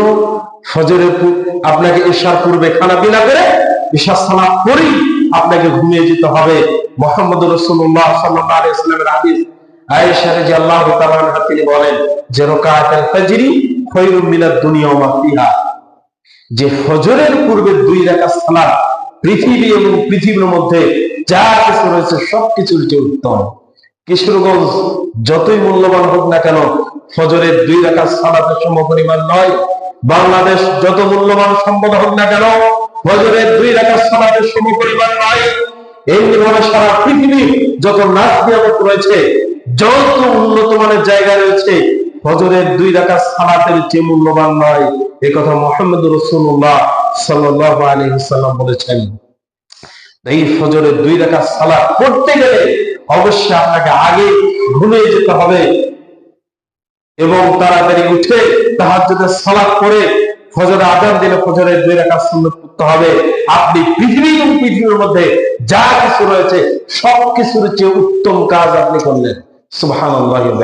জন্য ফজরের আপনাকে ঈশার পূর্বে খানা পিনা করে ঈশা সালাত করেই আপনাকে ঘুমিয়ে যেতে হবে। মোহাম্মদ রসুল্লাহ কিশোরগঞ্জ যতই মূল্যবান হোক না কেন, ফজরের দুই রাকাত সম পরিমাণ নয় বাংলাদেশ যত মূল্যবান সম্পদ হোক না কেন ফজরের দুই রাকাত সালাতের সম পরিমাণ নয় এমনি ভাবে সারা পৃথিবী যত নাচ নিয়ামত রয়েছে, যত উন্নত মানের জায়গা রয়েছে ফজরের দুই রাকাত সালাতের চেয়ে মূল্যবান নয় এ কথা মোহাম্মদ রসুল্লাহ সাল্লাল্লাহু আলাইহি সাল্লাম বলেছেন। এই ফজরের দুই রাকাত সালাত পড়তে গেলে অবশ্যই আপনাকে আগে ঘুমিয়ে যেতে হবে এবং তাড়াতাড়ি উঠে তাহাজ্জুদের সালাত করে ফজরে আজান দিলে ফজরের দুই রাকাত সুন্দর করতে হবে। আপনি পৃথিবী এবং পৃথিবীর মধ্যে যা কিছু রয়েছে সব কিছুর চেয়ে উত্তম কাজ আপনি করলেন। সুবহানাল্লাহি ওয়া